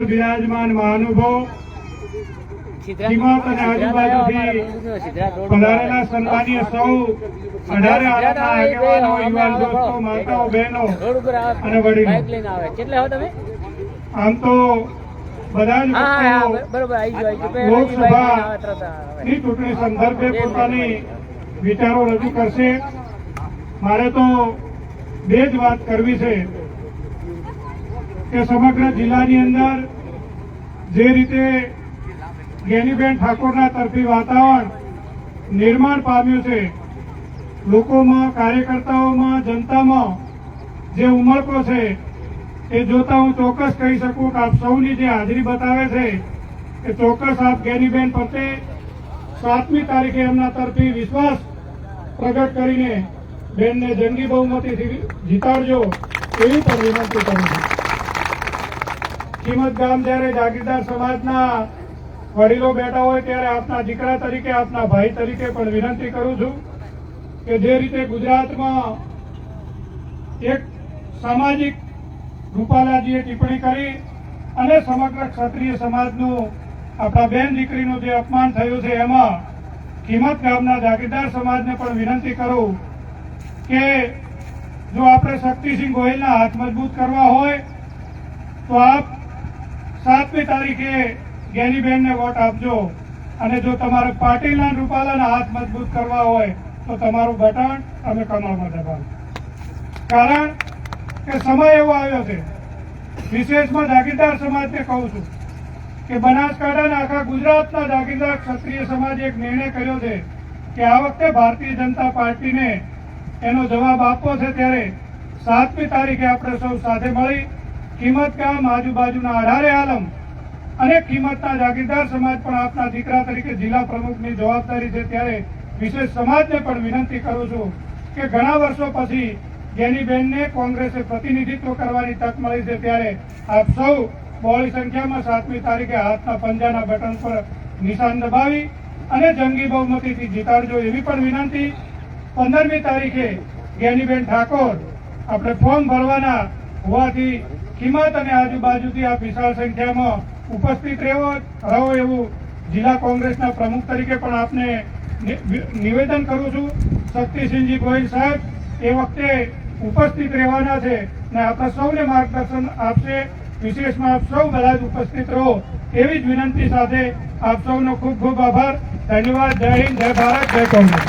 બિરાજમાન મહાનુભાવ કિંમત અને આજુબાજુથી પધારેલા સન્માનીય સૌ અઢારે આલાના આગેવાનો યુવાન દોસ્તો માતાઓ બહેનો અને વડીલો. આમ તો બધા જ હા હા હા, લોકો બરોબર આવી ગયો આવી ગયો. પહેલા જ બાઇક લઈને આવે તરત આવે. ની ચૂંટણી સંદર્ભે પોતાની વિચારો રજૂ કરશે. મારે તો બે જ વાત કરવી છે. કે સમગ્ર જિલ્લાની અંદર જે રીતે ગેનીબેન ઠાકોરના તરફી વાતાવરણ નિર્માણ પામ્યું છે, લોકોમાં, કાર્યકર્તાઓમાં, જનતામાં જે ઉમળકો છે, એ જોતા હું ચોક્કસ કહી શકું કે આપ સૌની જે હાજરી બતાવે છે કે ચોક્કસ આપ ગેનીબેન પ્રત્યે સાતમી તારીખે એમના તરફી વિશ્વાસ પ્રગટ કરીને બેનને જંગી બહુમતીથી જીતાડજો, એવી પણ વિનંતી કરું છું. કિંમત ગામ જ્યારે જાગીરદાર સમાજના વડીલો બેઠા હોય ત્યારે આપના દીકરા તરીકે, આપના ભાઈ તરીકે પણ વિનંતી કરું છું કે જે રીતે ગુજરાતમાં એક સામાજિક રૂપાલાજીએ ટિપ્પણી કરી અને સમગ્ર ક્ષત્રિય સમાજનું, આપણા બેન દીકરીનું જે અપમાન થયું છે, એમાં કિંમત ગામના જાગીરદાર સમાજને પણ વિનંતી કરું કે જો આપણે શક્તિસિંહ ગોહિલના હાથ મજબૂત કરવા હોય, તો આપ સાતમી તારીખે ગેનીબેનને વોટ આપજો. અને જો તમારે પાટીલના રૂપાલાના હાથ મજબૂત કરવા હોય, તો તમારું બટન અમે કમળમાં દબાવો. કારણ કે સમય એવો આવ્યો છે. વિશેષમાં જાગીરદાર સમાજને કહું છું કે બનાસકાંઠાના આખા ગુજરાતના જાગીરદાર ક્ષત્રિય સમાજે એક નિર્ણય કર્યો છે કે આ વખતે ભારતીય જનતા પાર્ટીને એનો જવાબ આપવો છે ત્યારે સાતમી તારીખે આપણે સૌ સાથે મળી કિંમત કામ આજુબાજુના અઢારે આલમ. અને કિંમતના જાગીરદાર સમાજ પણ આપના દીકરા તરીકે જિલ્લા પ્રમુખની જવાબદારી છે ત્યારે વિશેષ સમાજને પણ વિનંતી કરું છું કે ઘણા વર્ષો પછી જેનીબેનને કોંગ્રેસે પ્રતિનિધિત્વ કરવાની તક મળી છે ત્યારે આપ સૌ બહોળી સંખ્યામાં સાતમી તારીખે હાથના પંજાના બટન પર નિશાન દબાવી અને જંગી બહુમતીથી જીતાડજો એવી પણ વિનંતી. પંદરમી તારીખે જ્ઞાનીબેન ઠાકોર આપણે ફોર્મ ભરવાના હોવાથી કિંમત અને આજુબાજુથી આ વિશાળ સંખ્યામાં ઉપસ્થિત રહેવો, રહો એવું જિલ્લા કોંગ્રેસના પ્રમુખ તરીકે પણ આપને નિવેદન કરું છું. શક્તિસિંહજી ગોહિલ સાહેબ, એ વખતે ઉપસ્થિત રહેવાના છે ને આપણે સૌને માર્ગદર્શન આપશે. વિશેષમાં આપ સૌ બધા જ ઉપસ્થિત રહો એવી જ વિનંતી સાથે આપ સૌનો ખૂબ ખૂબ આભાર. ધન્યવાદ. જય હિન્દ, જય ભારત, જય કોંગ્રેસ.